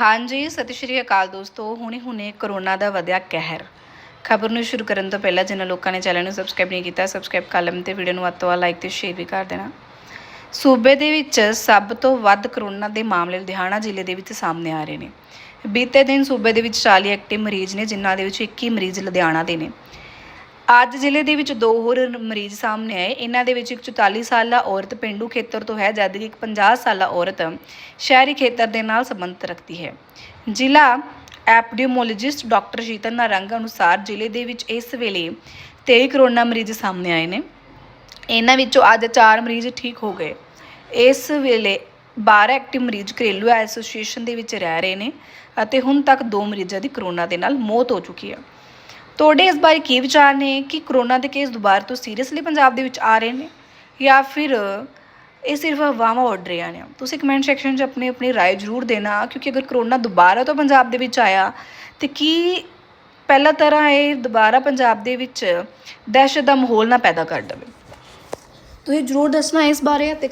ਹਾਂਜੀ, ਸਤਿ ਸ਼੍ਰੀ ਅਕਾਲ ਦੋਸਤੋ। ਹੁਣੇ ਹੁਣੇ ਕਰੋਨਾ ਦਾ ਵਧਿਆ ਕਹਿਰ। ਖਬਰ ਨੂੰ ਸ਼ੁਰੂ ਕਰਨ ਤੋਂ ਪਹਿਲਾਂ ਜਿਨ੍ਹਾਂ ਲੋਕਾਂ ਨੇ ਚੈਨਲ ਨੂੰ ਸਬਸਕ੍ਰਾਈਬ ਨਹੀਂ ਕੀਤਾ, ਸਬਸਕ੍ਰਾਈਬ ਕਰ ਲਓ ਤੇ ਵੀਡੀਓ ਨੂੰ ਵੱਧ ਤੋਂ ਵੱਧ ਲਾਈਕ ਤੇ ਸ਼ੇਅਰ ਵੀ ਕਰ ਦੇਣਾ। ਸੂਬੇ ਦੇ ਵਿੱਚ ਸਭ ਤੋਂ ਵੱਧ ਕਰੋਨਾ ਦੇ ਮਾਮਲੇ ਲੁਧਿਆਣਾ ਜ਼ਿਲ੍ਹੇ ਦੇ ਵਿੱਚ ਸਾਹਮਣੇ ਆ ਰਹੇ ਨੇ। ਬੀਤੇ ਦਿਨ ਸੂਬੇ ਦੇ ਵਿੱਚ 40 ਐਕਟਿਵ ਮਰੀਜ਼ ਨੇ, ਜਿਨ੍ਹਾਂ ਦੇ ਵਿੱਚ 21 ਮਰੀਜ਼ ਲੁਧਿਆਣਾ ਦੇ ਨੇ। ਅੱਜ ਜ਼ਿਲ੍ਹੇ ਦੇ ਵਿੱਚ ਦੋ ਹੋਰ ਮਰੀਜ਼ ਸਾਹਮਣੇ ਆਏ। ਇਹਨਾਂ ਦੇ ਵਿੱਚ ਇੱਕ 44 ਸਾਲਾ ਔਰਤ ਪਿੰਡੂ ਖੇਤਰ ਤੋਂ ਹੈ ਜਦਕਿ ਇੱਕ 50 ਸਾਲਾ ਔਰਤ ਸ਼ਹਿਰੀ ਖੇਤਰ ਦੇ ਨਾਲ ਸੰਬੰਧ ਰੱਖਦੀ ਹੈ। ਜ਼ਿਲ੍ਹਾ ਐਪਡੀਮੋਲੋਜਿਸਟ ਡਾਕਟਰ ਸ਼ੀਤਲ ਨਾਰੰਗ ਅਨੁਸਾਰ ਜ਼ਿਲ੍ਹੇ ਦੇ ਵਿੱਚ ਇਸ ਵੇਲੇ 23 ਕਰੋਨਾ ਮਰੀਜ਼ ਸਾਹਮਣੇ ਆਏ ਨੇ। ਇਹਨਾਂ ਵਿੱਚੋਂ ਅੱਜ 4 ਮਰੀਜ਼ ਠੀਕ ਹੋ ਗਏ। ਇਸ ਵੇਲੇ 12 ਐਕਟਿਵ ਮਰੀਜ਼ ਘਰੇਲੂ ਐਸੋਸੀਏਸ਼ਨ ਦੇ ਵਿੱਚ ਰਹਿ ਰਹੇ ਨੇ ਅਤੇ ਹੁਣ ਤੱਕ ਦੋ ਮਰੀਜ਼ਾਂ ਦੀ ਕਰੋਨਾ ਦੇ ਨਾਲ ਮੌਤ ਹੋ ਚੁੱਕੀ ਹੈ। ਤੁਹਾਡੇ ਇਸ ਬਾਰੇ ਕੀ ਵਿਚਾਰ ਨੇ ਕਿ ਕਰੋਨਾ ਦੇ ਕੇਸ ਦੁਬਾਰਾ ਤੋਂ ਸੀਰੀਅਸਲੀ ਪੰਜਾਬ ਦੇ ਵਿੱਚ ਆ ਰਹੇ ਨੇ ਜਾਂ ਫਿਰ ਇਹ ਸਿਰਫ ਅਫਵਾਹਾਂ ਉੱਡ ਰਹੀਆਂ ਨੇ ਤੁਸੀਂ ਕਮੈਂਟ ਸੈਕਸ਼ਨ 'ਚ ਆਪਣੀ ਆਪਣੀ رائے ਜ਼ਰੂਰ ਦੇਣਾ ਕਿਉਂਕਿ ਅਗਰ ਕਰੋਨਾ ਦੁਬਾਰਾ ਤੋਂ ਪੰਜਾਬ ਦੇ ਵਿੱਚ ਆਇਆ ਤੇ ਕੀ ਪਹਿਲਾਂ ਤਰ੍ਹਾਂ ਇਹ ਦੁਬਾਰਾ ਪੰਜਾਬ ਦੇ ਵਿੱਚ ਦਹਿਸ਼ਤ ਦਾ ਮਾਹੌਲ ਨਾ ਪੈਦਾ ਕਰ ਦੇਵੇ ਤੁਸੀਂ ਜ਼ਰੂਰ ਦੱਸਣਾ ਇਸ ਬਾਰੇ ਅਤੇ